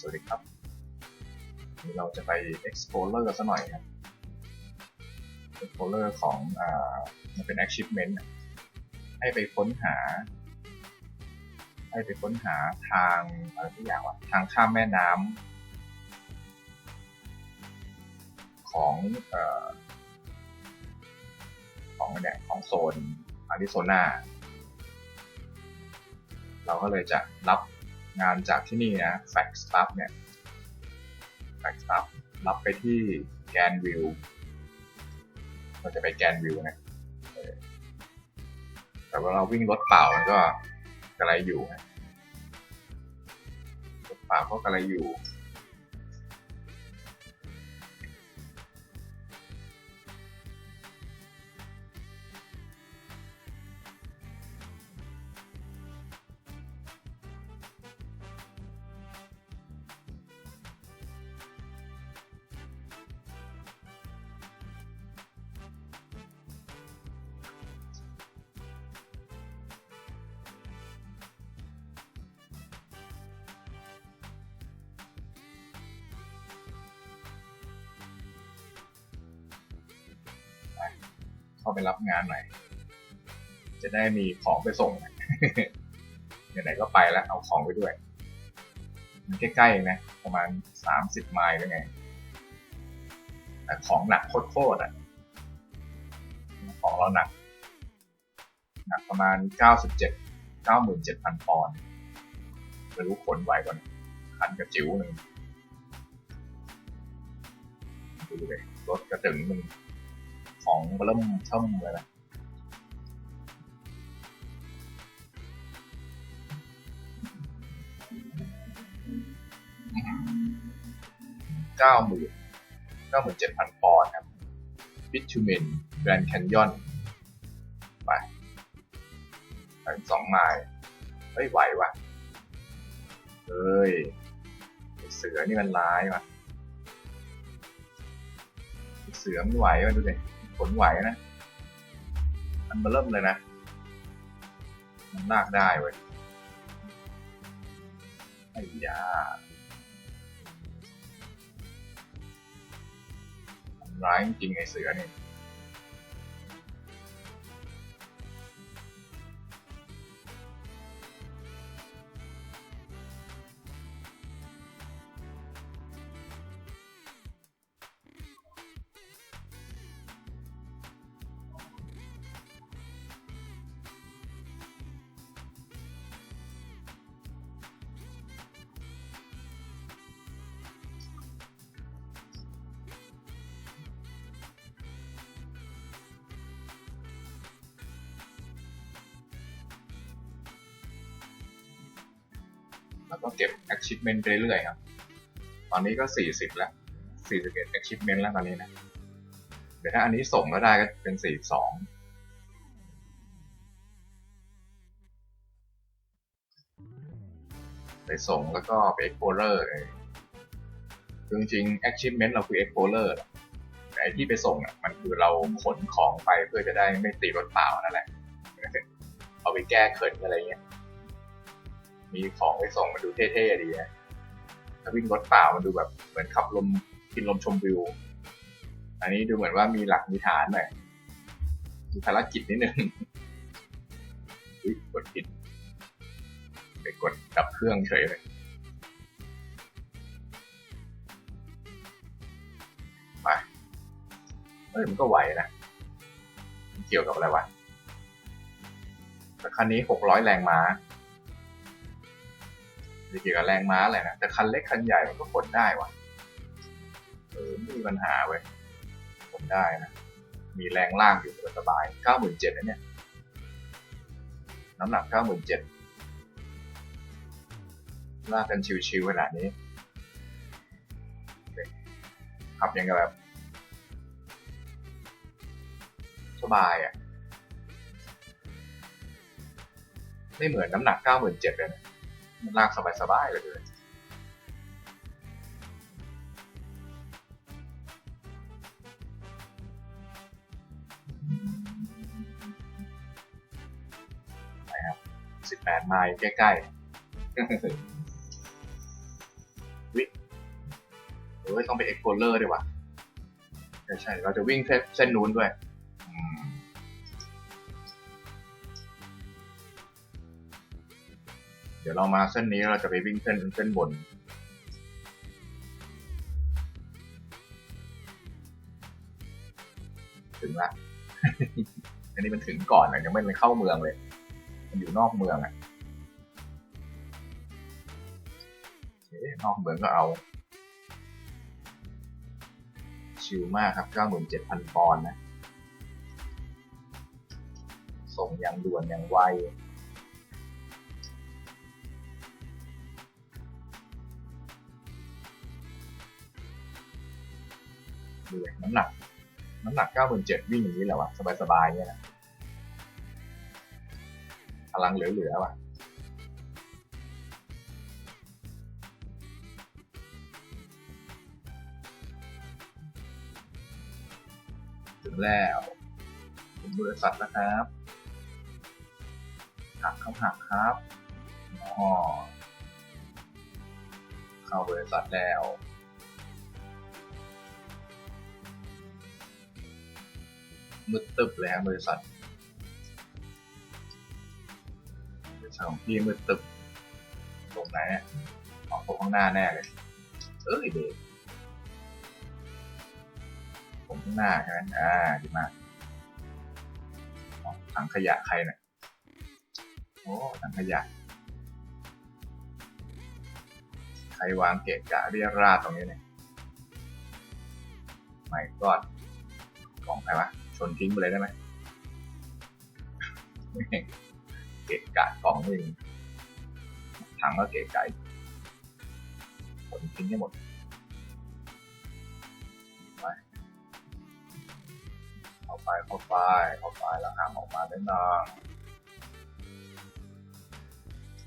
สวัสดีครับ เราจะไป explorer สักหน่อยครับ explorer ของอ่ามันเป็น achievement ให้ไปค้นหา ให้ไปค้นหาทางอะไรทุกอย่างว่าทางข้ามแม่น้ำของอของเนี่ยของโซนอาริโซนาเราก็เลยจะรับ งานจากที่นี่นะ Fact Stuff เนี่ย Fact Stuff รับไปที่แกนวิว เราจะไปแกนวิวนะแต่ว่าเราวิ่งรถเปล่ามันก็กระไรอยู่นะรถเปล่าก็กระไรอยู่ เข้าไปรับงานหน่อย จะได้มีของไปส่งไหนๆก็ไปแล้วเอาของไปด้วย มันใกล้ๆนะ ประมาณสามสิบไมล์หรือไงแต่ของหนักโคตรๆอะ ของเราหนัก หนักประมาณเก้าสิบเจ็ดเก้าหมื่นเจ็ดพันปอนด์ไม่รู้ขนไหวก่อนคันกระจิ๋วหนึ่งดูเลยรถกระตึงหนึ่ง ของเริ่มช่มเลยนะเก้าหมื่นเก้าหมื่นเจ็ดพันปอนด์ครับบิทูเมนแกรนด์แคนยอนไปไปสองไมล์เฮ้ยไหวว่ะเฮ้ย เสือนี่มันร้ายว่ะ เสือไม่ไหวว่ะดูดิ ผลไหวนะ มันมาเริ่มเลยนะ มันลากได้เว้ยไอ้ยามันร้ายจริงไอ้เสือนี่ เก็บ achievement ไปเรื่อยๆครับ ตอนนี้ก็ 40 แล้ว 41 achievement แล้วตอนนี้นะ เดี๋ยวถ้าอันนี้ส่งแล้วได้ก็เป็น 42ไปส่งแล้วก็ไป explorer เลยคือจริงๆ achievement เราคือ explorer แต่ไอที่ไปส่งอะมันคือเราขนของไปเพื่อจะได้ไม่ตีรถเปล่านั่นแหละเอาไปแก้เขินอะไรเงี้ย มีของไปส่งมันดูเท่ๆดีนะถ้าวิ่งรถเปล่ามันดูแบบเหมือนขับลมกินลมชมวิว อันนี้ดูเหมือนว่ามีหลักมีฐานหน่อยมีภารกิจนิดนึงอุ๊ยกดผิดไปกดดับเครื่องเฉยเลยไปเฮ้ยมันก็ไหวนะมันเกี่ยวกับอะไรวะแต่คันนี้หกร้อยแรงม้า เกี่ยวกับแรงม้าอะไรนะแต่คันเล็กคันใหญ่มันก็ขนได้วะเออไม่มีปัญหาเว้ยขนได้นะมีแรงล่างอยู่สบายเก้าหมื่นเจ็ดนะเนี่ยน้ำหนักเก้าหมื่นเจ็ดลากกันชิวๆขนาดนี้ขับยังไงแบบ สบายอะ ไม่เหมือนน้ำหนักเก้าหมื่นเจ็ดเลยนะ ลากสบายๆเลยเลยไปครับสิบแปดไมล์ใกล้ๆวิเอ้ยต้องไปเอ็กโพเลอร์ดีว่ะใช่ใช่เราจะวิ่งเส้นนู้นด้วย ดี๋ยวเรามาเส้นนี้เราจะไปวิ่งเส้นเส้นบน ถึงละ อันนี้มันถึงก่อนนะยังไม่ได้เข้าเมืองเลย มันอยู่นอกเมืองอะโอเคนอกเมืองก็เอา ชิลมากครับ97,000ปอนด์นะ ส่งอย่างด่วนอย่างไว ดูเลยน้ำหนัก น้ำหนัก97,000วิ่งอย่างนี้แหละวะสบายๆเนี่ยนะพลังเหลือๆว่ะถึงแล้วถึงบริษัทนะครับหักเขาหักครับอ๋อเข้าบริษัทแล้ว มืดตึบเลยครับบริษัทบริษัทของพี่มืดตึบตรงไหนออกตรงข้างหน้าแน่เลย เอ้ยเด็กผมข้างหน้าใช่ไหมอ่าดีมากอ๋อถังขยะใครเนี่ยโอ้ถังขยะ ใครวางเกะกะเรียราดตรงนี้เนี่ยไม่ก็กล่องใครวะ ชนทิ้งไปเลยได้ไหมเกะกะกองหนึ่งถังก็เกะกะชนทิ้งให้หมดไปเข้าไปเข้าไปเข้าไปแล้วห้ามออกมาได้นาน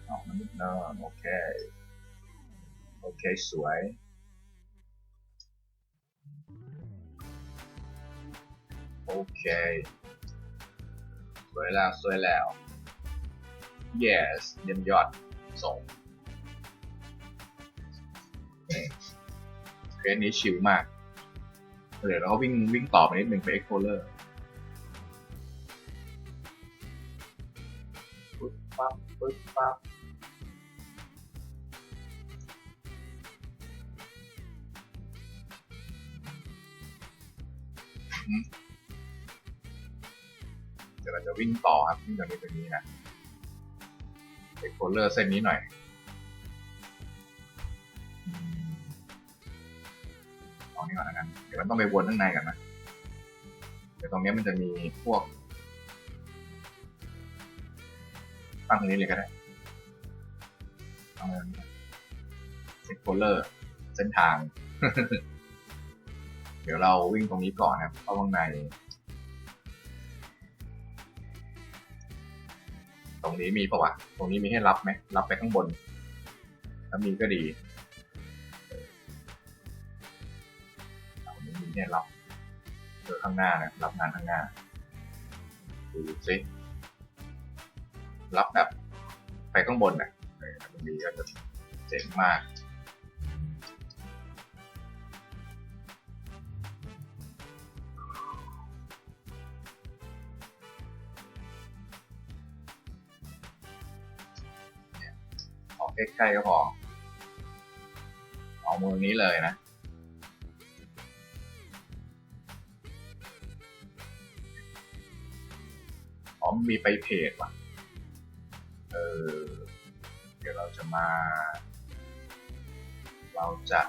ออกมานิดนึงโอเค โอเค สวย โอเค สวยแล้วสวยแล้ว yes เยี่ยมยอดส่งเคสนี้ชิลมาก เดี๋ยวเรากวิ่งวิ่งต่อไปนิดหนึ่งไป Explorer ปึ๊บปั๊บปึ๊บปั๊บอืม วิ่งต่อครับวิ่งจากนี้ไปนี้นะ Explorer เส้นนี้หน่อยอืมเอานี่ก่อนแล้วกันเดี๋ยวมันต้องไปวนข้างในกันนะเดี๋ยวตรงนี้มันจะมีพวกตั้งตรงนี้เลยก็ได้เอาเลยเซ็กโพลเลอร์เส้นทาง เดี๋ยวเราวิ่งตรงนี้ก่อนนะครับเข้าข้างใน ตรงนี้มีปะวะ ตรงนี้มีให้รับไหม รับไปข้างบน ถ้ามีก็ดีตรงนี้มีให้รับเจอข้างหน้านะรับงานข้างหน้า ดูสิรับแบบไปข้างบนน่ะเออตรงนี้ก็จะเจ๋งมาก ใกล้ก็พอ เอามือนี้เลยนะ อ๋อมีไปเพจว่ะ เออ เดี๋ยวเราจะมา เราจะ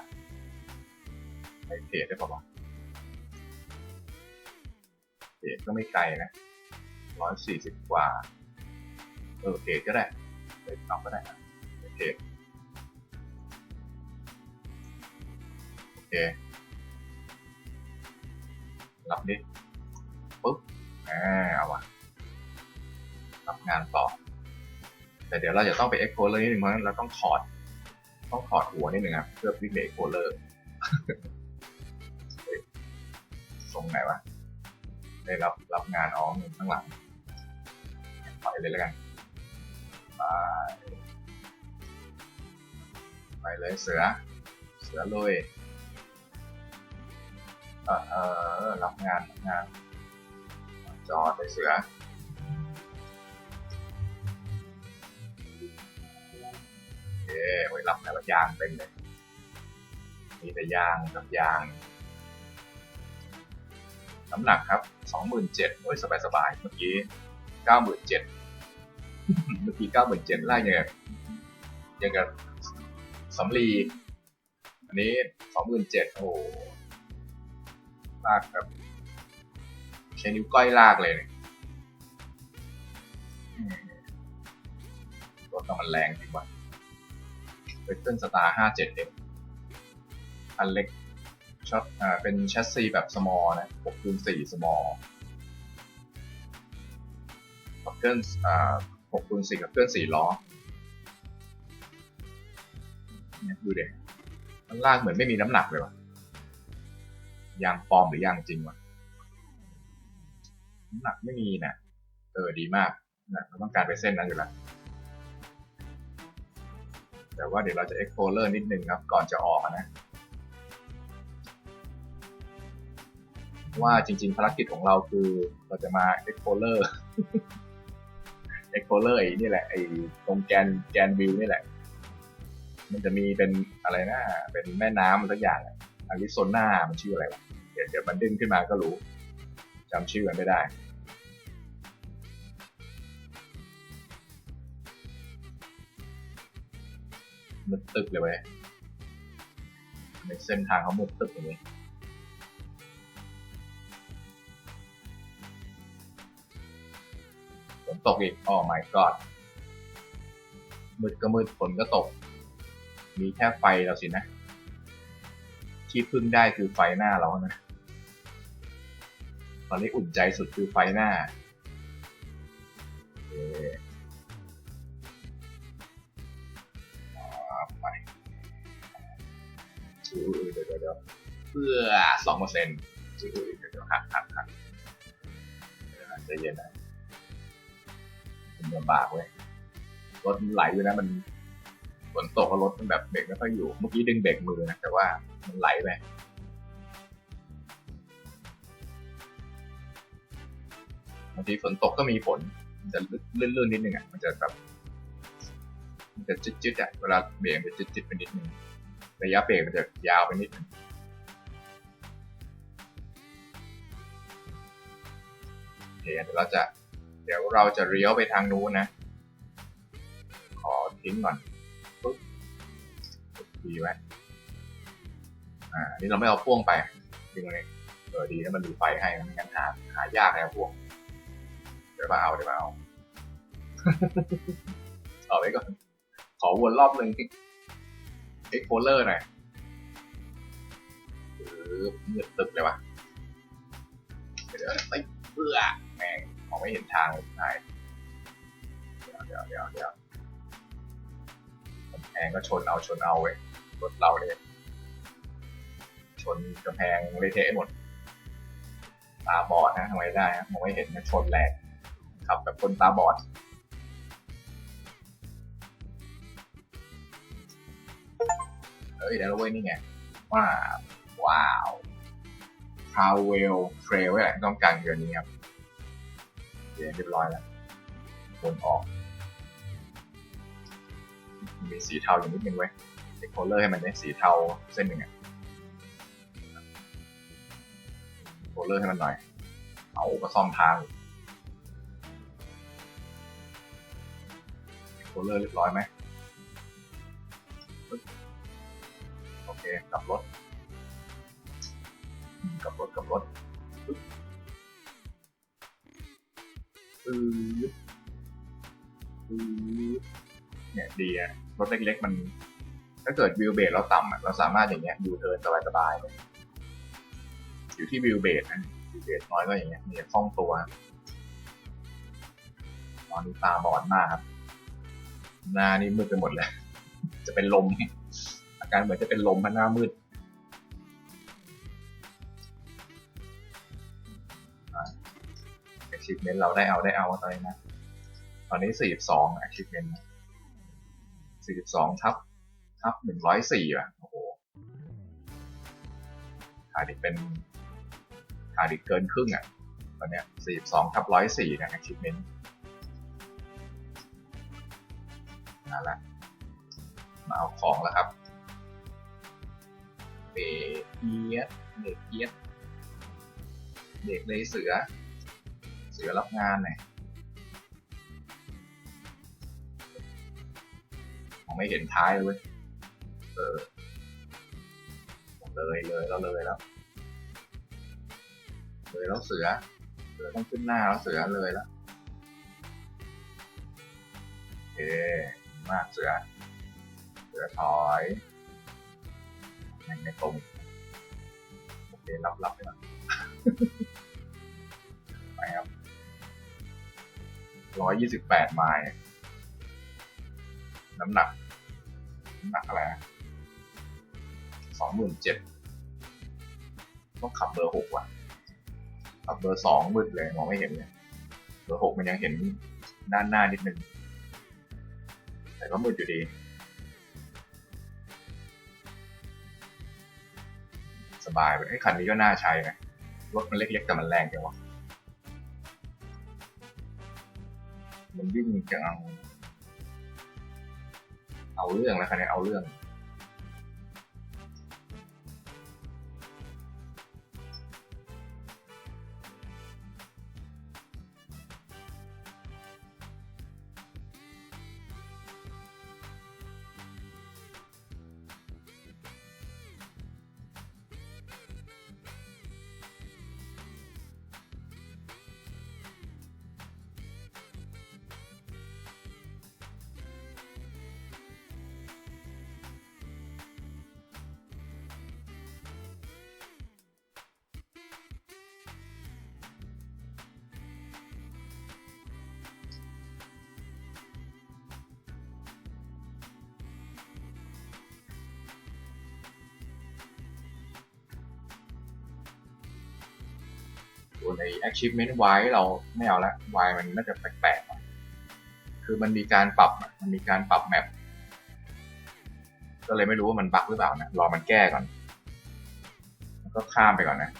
ไปเพจได้ป่าวะเพจก็ไม่ไกลนะร้อยสี่สิบกว่า เออเพจก็ได้เพจเอก็ได้นะ เพจโอเครับดิปุ๊บอ่าเอาวะรับงานต่อ แต่เดี๋ยวเราจะต้องไป Explorer นิดนึงเพราะฉะนั้นเราต้องถอด ต้องถอดหัวนิดนึงครับเพื่อวิ่งไป Explorer เฮ้ยทรงไหนวะได้รับรับงานอ๋อเงินข้างหลังไปเลยแล้วกันไป ไปเลยเสือ เสือเลยเออเออรับงานรับงาน จอดไปเสือโอเคไว้รับแต่ละยางเต็มเลย มีแต่ยางกับยาง น้ำหนักครับสองหมื่นเจ็ดโอ้ยสบายสบายเมื่อกี้เก้าหมื่นเจ็ดเมื่อกี้เก้าหมื่นเจ็ดไล่ยังไงยังกับ สำลีอันนี้สองหมื่นเจ็ดโอ้โหลากแบบใช้นิ้วก้อยลากเลยเนี่ยอืมรถมันแรงจริงวะเป็นต้นสตาร์ห้าเจ็ดเอ็อันเล็กช็อตอ่าเป็นแชสซีแบบ small นะ6คูณ4 small ขับเคลื่อนอ่า6คูณ4ขับเคลื่อน4ล้อ เนี่ยดูเด็มันลากเหมือนไม่มีน้ำหนักเลยวะยางปลอมหรือยางจริงวะน้ำหนักไม่มีนะเออดีมากนะเราต้องการไปเส้นนั้นอยู่แล้วแต่ว่าเดี๋ยวเราจะ explore นิดนึงครับ ก่อนจะออกอะนะ ว่าจริง ๆ ภารกิจของเราคือเราจะมา explore explore ไอ้นี่แหละไอ้ตรงแกนแกนวิวนี่แหละ มันจะมีเป็นอะไรนะเป็นแม่น้ำสักอย่างอาริโซนามันชื่ออะไรวะเดี๋ยวเดี๋ยวมันดึงขึ้นมาก็รู้จำชื่อมันไม่ได้มืดตึกเลยเว้ยในเส้นทางเขามืดตึกอย่างนี้ฝนตกอีก โอ๋อ my god มืดก็มืดฝนก็ตก มีแค่ไฟเราสินะ ที่พึ่งได้คือไฟหน้าเรานะตอนนี้อุ่นใจสุดคือไฟหน้าเคอ่าไปเดี๋ยวเดี๋ยวเดี๋ยวเพื่อสองเปอร์เซ็นต์ชื่อเดี๋ยวหักหักหักเดี๋ยวนะใจเย็นนะมันลำบากเว้ยรถไหลอยู่นะมัน ฝนตกแล้วรถมันแบบเบรกไม่ค่อยอยู่ เมื่อกี้ดึงเบรกมือนะแต่ว่ามันไหลไปบางทีฝนตกก็มีฝนมันจะลื่นๆนิดนึงอะมันจะแบบมันจะจิดๆอะเวลาเบรกมันจะจิดๆไปนิดนึงระยะเบรกมันจะยาวไปนิดนึงโอเคเดี๋ยวเราจะ เดี๋ยวเราจะเลี้ยวไปทางนู้นนะ ขอทิ้งก่อน ดีไว้อ่านี่เราไม่เอาพ่วงไปทิ้งไว้เออดีนะมันดูไฟให้ไม่งั้นหาหายากนะพ่วงเดี๋ยวมาเอาเดี๋ยวมาเอาเอาไว้ก่อนขอวนรอบหนึ่งที่เอ็กโพเลอร์หน่อยหรือมืดตึกเลยวะเดี๋ยวไปเบื่อแม่งมองไม่เห็นทางเลยนายเดี๋ยวเดี๋ยวเดี๋ยวเดี๋ยวแพงก็ชนเอาชนเอาเว้ย รถเราเนี่ยชนกำแพงเละเทะหมดตาบอดนะทำไมได้นะมองไม่เห็นนะชนแรงขับแบบคนตาบอดเฮ้ยเดี๋ยวเราเว้ยนี่ไงว้าวว้าวทาวเวลเทรลแหละต้องการเดือนนี้ครับเดี๋ยวเรียบร้อยแล้ววนออก มีสีเทาอยู่นิดนึงไว้ เด็กโคลเลอร์ให้มันได้สีเทาเส้นหนึ่งอะโคลเลอร์ให้มันหน่อย เอาก็ซ่อมทางโคลเลอร์เรียบร้อยไหมโอเคกลับรถกลับรถกลับรถปึ๊บปื๊ดปื๊ดเนี่ยดีอะรถเล็กๆมันาเกิดวิวเบสเราต่ำอะเราสามารถอย่างเงี้ยยูเทิร์นสบายๆเลยอยู่ที่วิวเบสนะวิวเบสน้อยก็อย่างเงี้ยมีคล่องตัวตอนนี้ตาบอดมากครับ หน้านี่มืดไปหมดเลย จะเป็นลม อาการเหมือนจะเป็นลมมันหน้ามืด achievement เราได้เอาได้เอาตอนนี้นะ ตอนนี้42 achievement 42ทับ ทับ104อะโอ้โหขาดอีกเป็นขาดอีกเกินครึ่งอะตอนเนี้ย42ทับ104นะ achievement นั่นแหละมาเอาของแล้วครับเบรกเอียดเบรกเอียดเด็กเลยเสือ เสือรับงานหน่อยมองไม่เห็นท้ายเลย เว้ยเออเลยเลยแล้วเลยแล้วเลยแล้วเสือเสือต้องขึ้นหน้าแล้วเสือเลยแล้วโอเคมากเสือ เสือถอยไม่ไม่ตรงโอเครับรับไปแล้วไปครับร้อยยี่สิบแปดไมล์น้ำหนักน้ำหนักอะไร สองหมื่นเจ็ดต้องขับเบอร์หกว่ะ ขับเบอร์สองมืดเลยมองไม่เห็นเลยเบอร์หกมันยังเห็นด้านหน้านิดนึง แต่ก็มืดอยู่ดี สบายไปไอ้ยคันนี้ก็น่าใช้นะรถมันเล็กๆแต่มันแรงจังวะมันวิ่งจังเอาเรื่องแล้วคันนี้เอาเรื่อง ตัวใน achievement ไว้เราไม่เอาละไว้มันน่าจะแปลกๆคือมันมีการปรับมันมีการปรับแมปก็เลยไม่รู้ว่ามันบั๊กหรือเปล่านะ รอมันแก้ก่อนแล้วก็ข้ามไปก่อนนะ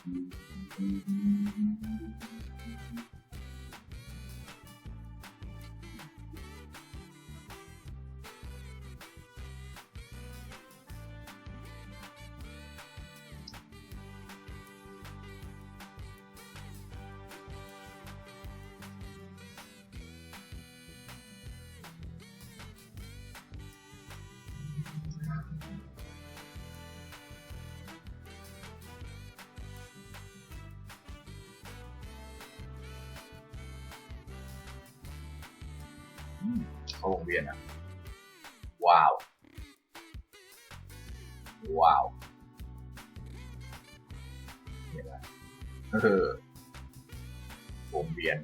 เข้าวงเวียนอะ ว้าว ว้าวเห็นไหมเออวงเวียน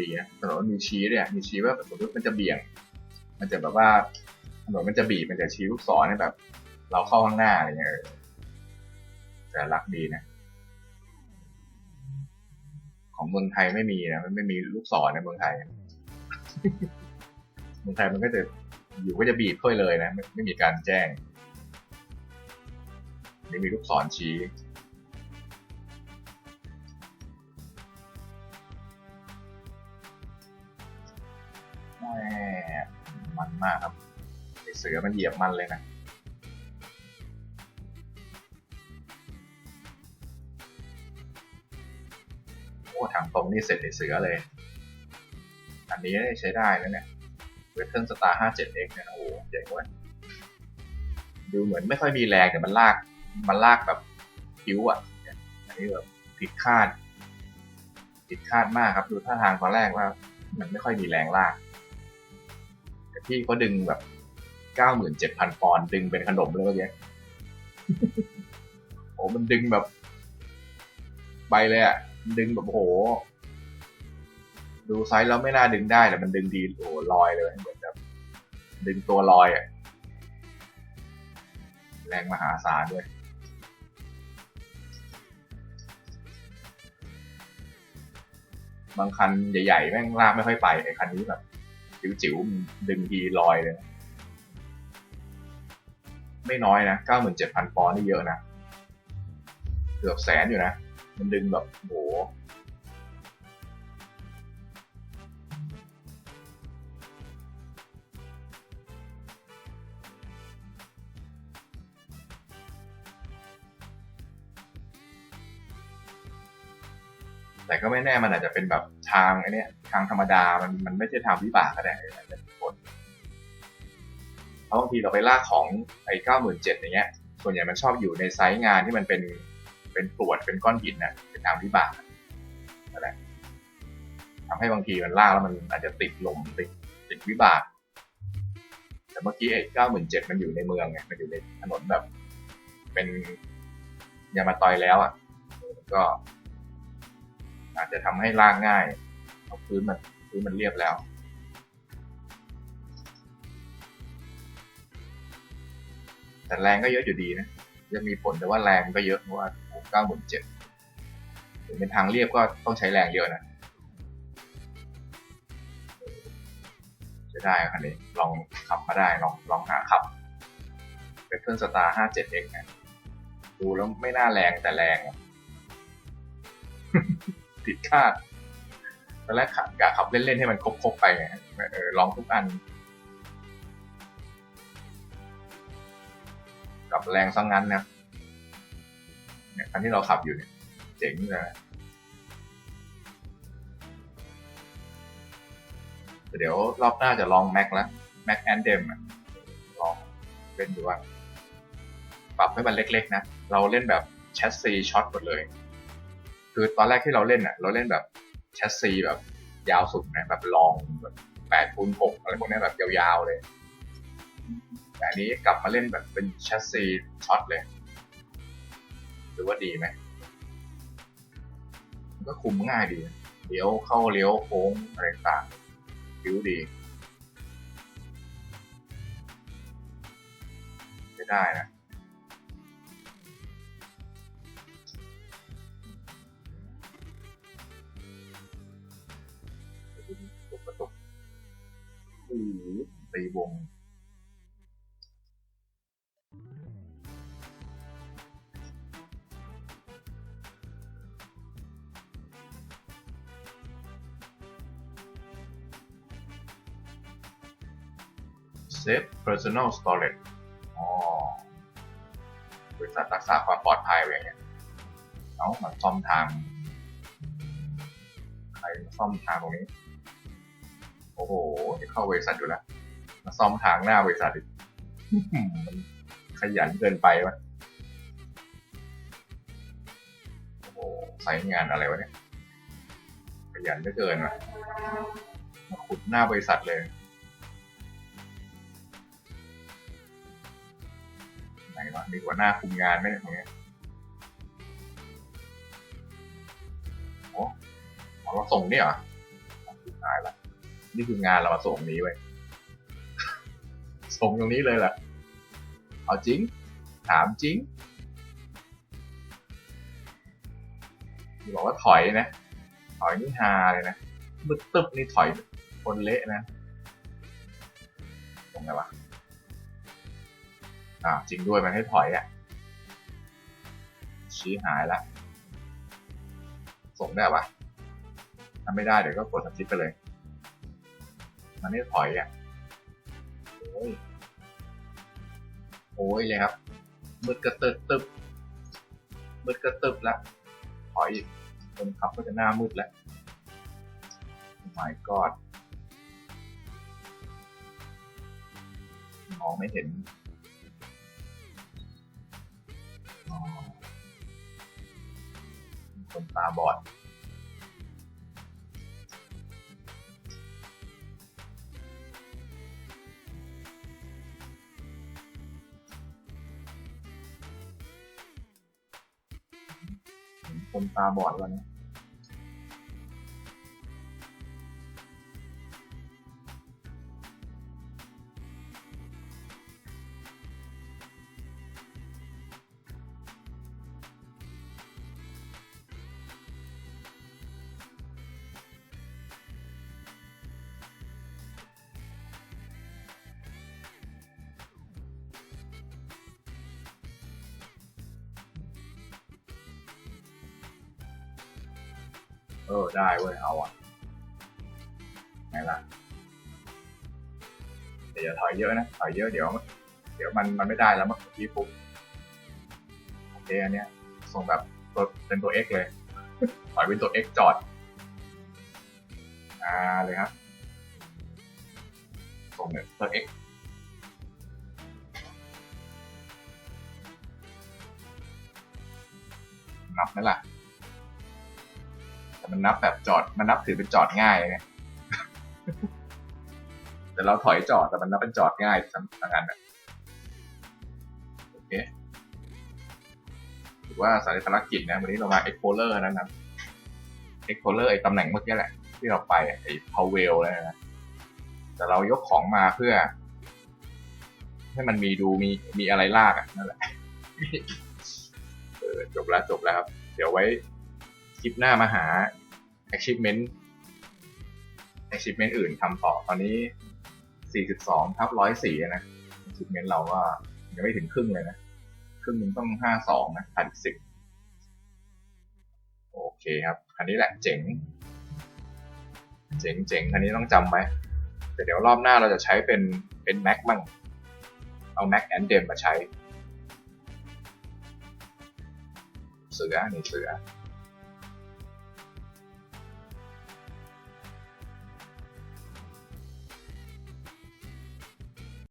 ดีนะถนนมีชี้เนี่ยมีชี้ว่าสมมติมันจะเบี่ยง มันจะแบบว่าถนนมันจะบีบมันจะชี้ลูกศรให้แบบ เราเข้าข้างหน้าอะไรเงี้ยแต่รักดีนะ ของเมืองไทยไม่มีนะมันไม่มีลูกศรในเมืองไทยเมืองไทยมันก็จะอยู่ก็จะบีบค่อยเลยนะไม่ไม่มีการแจ้งนี่มีลูกศรชี้ สือมันเหยียบมันเลยนะโอ้ทางตรงนี่เสร็จไอเสือเลย อันนี้ใช้ได้แล้วเนี่ยเวทเทิร์นสตาร์ 57x เนี่ยนะโอ้เจ๋งเว้ยดูเหมือนไม่ค่อยมีแรงแต่มันลาก มันลากแบบผิวอะ อันนี้แบบผิดคาด ผิดคาดมากครับ ดูท่าทางตอนแรกว่า มันไม่ค่อยมีแรงลาก แต่พี่เขาดึงแบบ เก้าหมื่นเจ็ดพันปอนด์ดึงเป็นขนมเลยเมื่อกี้โอ้มันดึงแบบ ไปเลยอะดึงแบบโอ้โหดูไซส์แล้วไม่น่าดึงได้แต่มันดึงดีโอ้โหลอยเลยเหมือนแบบดึงตัวลอยอะแรงมหาศาลด้วยบางคันใหญ่ๆแม่งลากไม่ค่อยไปไอ้คันนี้แบบจิ๋วๆมันดึงทีลอยเลย ไม่น้อยนะเก้าหมื่นเจ็ดพันปอนด์นี่เยอะนะ เกือบแสนอยู่นะ มันดึงแบบโหแต่ก็ไม่แน่มันอาจจะเป็นแบบทางไอ้นี่ทางธรรมดา มันมันไม่ใช่ทางวิบากก็ได้อาจจะมีผลเพราะ บางทีเราไปลากของไอ้เก้าหมื่นเจ็ดอย่างเงี้ย ส่วนใหญ่มันชอบอยู่ในไซส์งานที่มันเป็นเป็นกรวดเป็นก้อนหินน่ะเป็นทางวิบากนั่นแหละทำให้บางทีมันลากแล้วมันอาจจะติดลมติดติดวิบาก แต่เมื่อกี้ไอ้เก้าหมื่นเจ็ดมันอยู่ในเมืองไงมันอยู่ในถนนแบบ เป็นยามาตอยแล้วอะก็ อาจจะทำให้ลางง่ายเพราะพื้นมันพื้นมันเรียบแล้ว แต่แรงก็เยอะอยู่ดีนะยังมีผลแต่ว่าแรงก็เยอะเพราะว่าเก้าหมื่นเจ็ดถึงเป็นทางเรียบก็ต้องใช้แรงเยอะนะจะได้คันนี้ลองขับมาได้ลองลองหาขับเป็นเครื่องสตาร์ 57X นะดูแล้วไม่น่าแรงแต่แรงอะติดคาดตอนแรกขับกะขับเล่นๆให้มันครบๆไปไงลองทุกอัน กับแรงซังงั้นนะเนี่ยคันที่เราขับอยู่เนี่ย เจ๋งเลยเดี๋ยวรอบหน้าจะลองแม็กแล้วแม็กแอนเดมลองเล่นดูว่า ปรับให้มันเล็กๆนะ เราเล่นแบบแชสซีช็อตหมดเลย คือตอนแรกที่เราเล่นอะ เราเล่นแบบแชสซีแบบยาวสุดนะแบบลองแบบแปดคูณหกอะไรพวกนี้แบบยาวๆเลย แต่อันนี้กลับมาเล่นแบบเป็นแชสซีช็อตเลยหรือว่าดีไหมมันก็คุมง่ายดี เลี้ยวเข้าเลี้ยวโค้งอะไรต่างผิวดีจะได้นะตกตกตีวง Safe Personal Storage อ๋อบริษัทรักษาความปลอดภัยอะไรเงี้ยเอามาซ่อมทาง ใครมาซ่อมทางตรงนี้ โอ้โหเข้าบริษัทอยู่แล้ว มาซ่อมทางหน้าบริษัทอีกมันขยันเกินไปวะโอ้โหใส่งานอะไรวะเนี่ย ขยันเหลือเกินวะมาขุดหน้าบริษัทเลย ไหนวะมีหัวหน้าคุมงานไหมเนี่ยตรงเนี้ยโอ้เราส่งนี่เหรอตายละนี่คืองานเรามาส่งนี้ไว้ส่งตรงนี้เลยแหละเอาจริง ถามจริงบอกว่าถอยนะ ถอยนี่ฮาเลยนะมึดตึบนี่ถอยคนเละนะตรงไหนวะ อ่าจริงด้วยมันให้ถอยอะ่ะ ชี้หายละส่งได้ปะถ้าไม่ได้เดี๋ยวก็กดสกิปไปเลย มันไม่ถอยอะ โอ้ย โอ้ยเลยครับ มืดกระตึบตึบมืดกระตึบแล้วถอยอีกคนขับก็จะหน้ามืดแล้ว my god มองไม่เห็น คนตาบอด คนตาบอดแล้วนะ เออ ได้เว้ย เอาอะไงล่ะแต่อย่าถอยเยอะนะถอยเยอะเดี๋ยวเดี๋ยวมันมันไม่ได้แล้วเมื่อกี้ปุ๊บโอเคอันเนี้ยส่งแบบตัวเป็นตัว X เลยถอยเป็นตัว X จอดอ่าเลยครับส่งเนี่ยตัว X นับไหมล่ะแต่ มันนับแบบจอด มันนับถือเป็นจอดง่ายไงแต่เราถอยจอดแต่มันนับเป็นจอดง่ายสำนักงานแบบโอเคถือว่าสายภารกิจนะวันนี้เรามา Explorer นะครับ Explorer ไอ้ตำแหน่งเมื่อกี้แหละ ที่เราไปไอ้ p o w e l เลยนะ แต่เรายกของมาเพื่อ ให้มันมีดูมีมีอะไรลากอะนั่นแหละจบแล้วจบแล้วครับ เดี๋ยวไว้ ลิปหน้ามาหา achievement achievement อื่นทำต่อตอนนี้ 42ทับ104นะ achievement เราก็ยังไม่ถึงครึ่งเลยนะ ครึ่งนึงต้อง 52 นะขาดอีก10 โอเคครับคันนี้แหละเจ๋ง เจ๋งเจ๋งคันนี้ต้องจำไว้แต่เดี๋ยวรอบหน้าเราจะใช้เป็นเป็น Mac มั่ง เอา Mac and Dem มาใช้เสือนี่เสือ